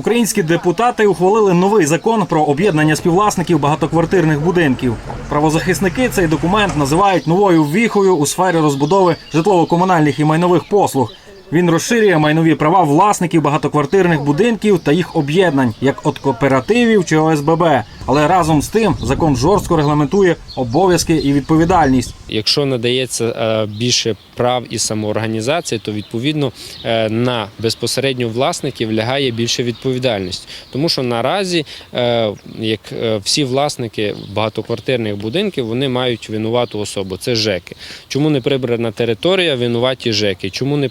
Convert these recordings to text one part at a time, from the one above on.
Українські депутати ухвалили новий закон про об'єднання співвласників багатоквартирних будинків. Правозахисники цей документ називають новою віхою у сфері розбудови житлово-комунальних і майнових послуг. Він розширює майнові права власників багатоквартирних будинків та їх об'єднань, як от кооперативів чи ОСББ. Але разом з тим закон жорстко регламентує обов'язки і відповідальність. Якщо надається е, більше прав і самоорганізації, то відповідно е, на безпосередньо власників лягає більше відповідальність. Тому що наразі, е, як всі власники багатоквартирних будинків, вони мають винувату особу. Це ЖЕКи. Чому не прибрана територія, винуваті ЖЕКи? Чому не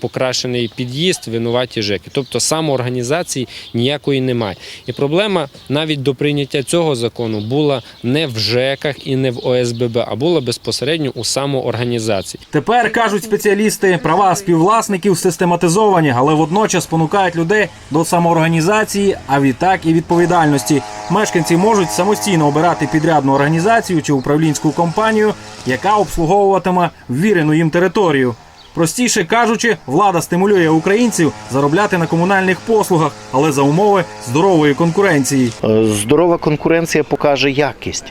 по- покращений під'їзд, винуваті ЖЕКи? Тобто самоорганізації ніякої немає. І проблема навіть до прийняття цього закону була не в ЖЕКах і не в ОСББ, а була безпосередньо у самоорганізації. Тепер кажуть спеціалісти, права співвласників систематизовані, але водночас спонукають людей до самоорганізації, а відтак і відповідальності. Мешканці можуть самостійно обирати підрядну організацію чи управлінську компанію, яка обслуговуватиме ввірену їм територію. Простіше кажучи, влада стимулює українців заробляти на комунальних послугах, але за умови здорової конкуренції. Е, Здорова конкуренція покаже якість.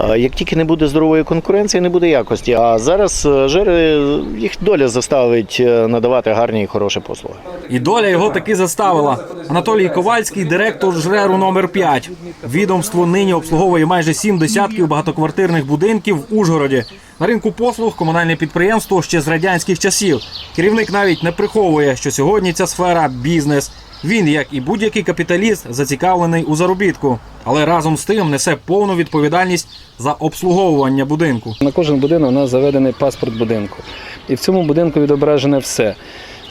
Е, Як тільки не буде здорової конкуренції, не буде якості. А зараз е, жери їх доля заставить надавати гарні і хороші послуги. І доля його таки заставила. Анатолій Ковальський, директор жреру номер 5 Відомство нині обслуговує майже сім десятків багатоквартирних будинків в Ужгороді. На ринку послуг комунальне підприємство ще з радянських часів. Керівник навіть не приховує, що сьогодні ця сфера бізнес. Він, як і будь-який капіталіст, зацікавлений у заробітку, але разом з тим несе повну відповідальність за обслуговування будинку. На кожен будинок у нас заведений паспорт будинку. І в цьому будинку відображене все.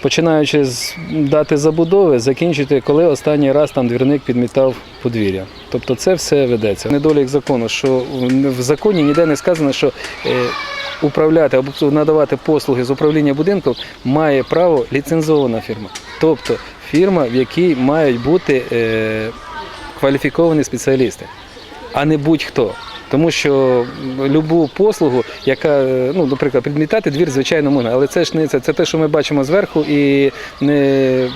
Починаючи з дати забудови, закінчити, коли останній раз там двірник підмітав подвір'я. Тобто це все ведеться. Недолік закону, що в законі ніде не сказано, що е, управляти або надавати послуги з управління будинком має право ліцензована фірма. Тобто фірма, в якій мають бути е, кваліфіковані спеціалісти, а не будь-хто. Тому що любу послугу, яка, е, ну, наприклад, підмітати двір, звичайно, можна, але це ж не це, це те, що ми бачимо зверху і не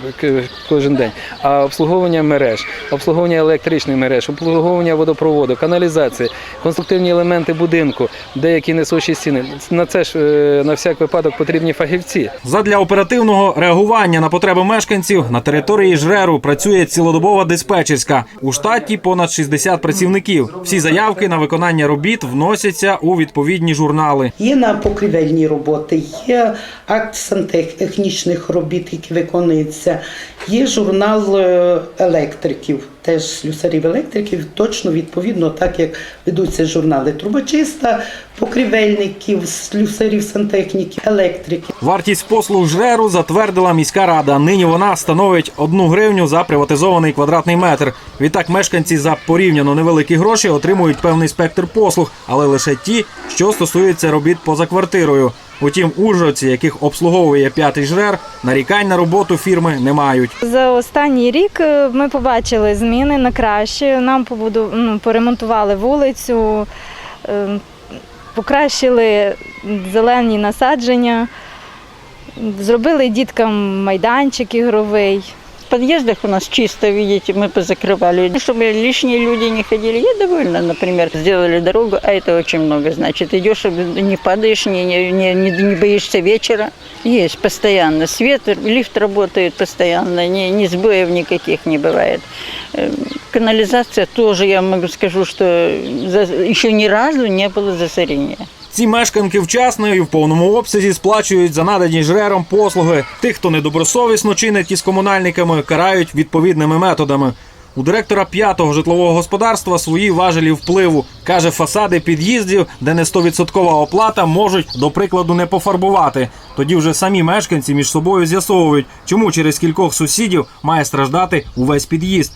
кожен день. А обслуговування мереж, обслуговування електричних мереж, обслуговування водопроводу, каналізації, конструктивні елементи будинку, деякі несучі стіни. На це ж е, на всяк випадок потрібні фахівці. Задля оперативного реагування на потреби мешканців на території жреру працює цілодобова диспетчерська. У штаті понад 60 працівників. Всі заявки на виконання робіт вносяться у відповідні журнали. Є на покрівельні роботи, є акт сантехнічних робіт, які виконуються, є журнал е, електриків, теж слюсарів електриків, точно відповідно, так як ведуться журнали трубочиста, покрівельників, слюсарів сантехніків, електриків. Вартість послуг жреру затвердила міська рада. Нині вона становить одну гривню за приватизований квадратний метр. Відтак мешканці за порівняно невеликі гроші отримують певний спектр послуг, але лише ті, що стосуються робіт поза квартирою. Утім, ужгородці, яких обслуговує п'ятий жрер, нарікань на роботу фірми не мають. За останній рік е, ми побачили зміни на краще. Нам побуду, ну, поремонтували вулицю, е, покращили зелені насадження, зробили діткам майданчик ігровий В подъездах у нас чисто, видите, мы позакрывали, чтобы лишние люди не ходили. Я довольна, например, сделали дорогу, а это очень много. Значит, идешь, не падаешь, не, не, не, не не боишься вечера. Есть постоянно свет, лифт работает постоянно, ни, ни сбоев никаких не бывает. Э, Канализация тоже, я могу скажу, что за- еще ни разу не было засорения. Ці мешканки вчасно і в повному обсязі сплачують за надані жрером послуги. Тих, хто недобросовісно чинить із комунальниками, карають відповідними методами. У директора п'ятого житлового господарства свої важелі впливу. Каже, фасади під'їздів, де не 100% оплата, можуть, до прикладу, не пофарбувати. Тоді вже самі мешканці між собою з'ясовують, чому через кількох сусідів має страждати увесь під'їзд.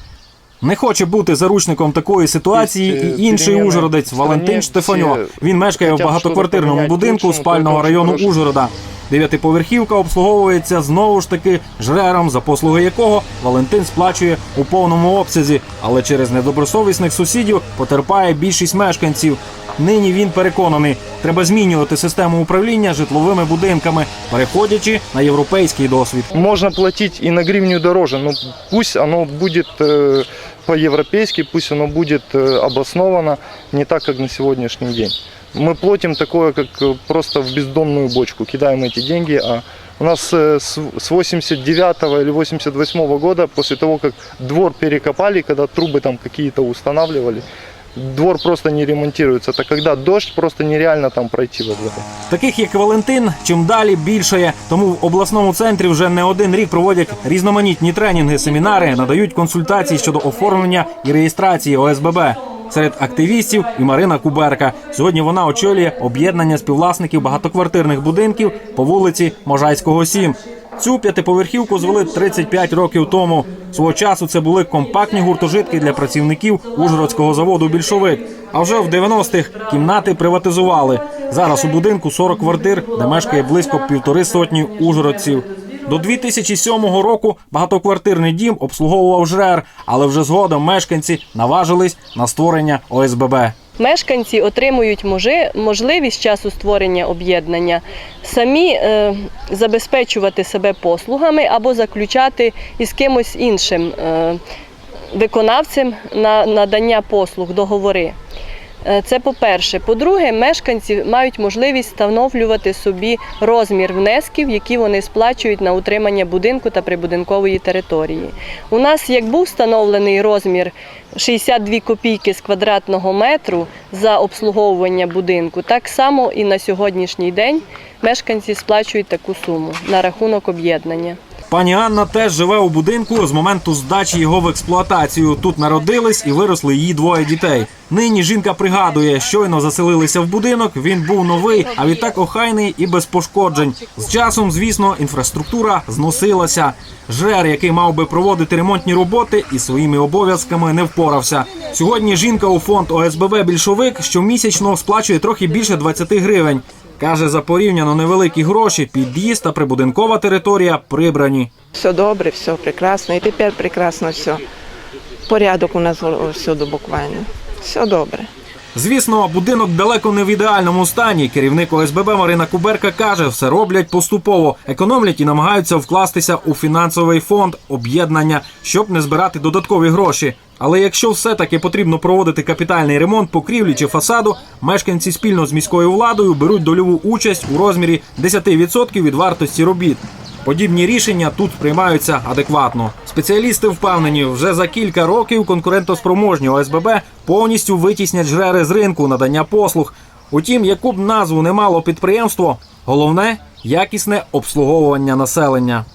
Не хоче бути заручником такої ситуації і інший ужгородець Валентин Штефаньо. Він мешкає в багатоквартирному будинку спального району Ужгорода. Дев'ятиповерхівка обслуговується знову ж таки жрером, за послуги якого Валентин сплачує у повному обсязі, але через недобросовісних сусідів потерпає більшість мешканців. Нині він переконаний, треба змінювати систему управління житловими будинками, переходячи на європейський досвід. Можно платить и на гривню дороже, но пусть оно будет э, по-европейски, пусть оно будет э, обосновано не так, как на сегодняшний день. Мы платим такое, как э, просто в бездонную бочку, кидаем эти деньги, а у нас э, с с 89 или 88 года, после того, как двор перекопали, когда трубы там какие-то устанавливали, двор просто не ремонтируется. Это когда дождь, просто нереально там пройти во дворе. Таких як Валентин, чим далі більшає. Тому в обласному центрі вже не один рік проводять різноманітні тренінги, семінари, надають консультації щодо оформлення і реєстрації ОСББ. Серед активістів і Марина Куберка. Сьогодні вона очолює об'єднання співвласників багатоквартирних будинків по вулиці Можайського 7. Цю п'ятиповерхівку звели 35 років тому. Свого часу це були компактні гуртожитки для працівників Ужгородського заводу Більшовик. А вже в 90-х кімнати приватизували. Зараз у будинку 40 квартир, де мешкає близько півтори сотні ужгородців. До 2007 року багатоквартирний дім обслуговував жрер, але вже згодом мешканці наважились на створення ОСББ. Мешканці отримують можливість часу створення об'єднання самі е, забезпечувати себе послугами або заключати із кимось іншим е, виконавцем на надання послуг, договори. Е, Це по-перше. По-друге, мешканці мають можливість встановлювати собі розмір внесків, які вони сплачують на утримання будинку та прибудинкової території. У нас як був встановлений розмір 62 копійки з квадратного метру за обслуговування будинку, так само і на сьогоднішній день мешканці сплачують таку суму на рахунок об'єднання. Пані Анна теж живе у будинку з моменту здачі його в експлуатацію. Тут народились і виросли її двоє дітей. Нині жінка пригадує, щойно заселилися в будинок. Він був новий, а відтак охайний і без пошкоджень. З часом, звісно, інфраструктура зносилася. Жер, який мав би проводити ремонтні роботи, і своїми обов'язками не впорався. Сьогодні жінка у фонд ОСББ Більшовик щомісячно сплачує трохи більше 20 гривень. Каже, за порівняно невеликі гроші під'їзд та прибудинкова територія прибрані. Все добре, все прекрасно. І тепер прекрасно все. Порядок у нас всюди буквально. Все добре. Звісно, будинок далеко не в ідеальному стані. Керівник ОСББ Марина Куберка каже, все роблять поступово, економлять і намагаються вкластися у фінансовий фонд об'єднання, щоб не збирати додаткові гроші. Але якщо все-таки потрібно проводити капітальний ремонт покрівлі чи фасаду, мешканці спільно з міською владою беруть дольову участь у розмірі 10% від вартості робіт. Подібні рішення тут приймаються адекватно. Спеціалісти впевнені, вже за кілька років конкурентоспроможні ОСББ повністю витіснять жрери з ринку надання послуг. Утім, яку б назву не мало підприємство, головне якісне обслуговування населення.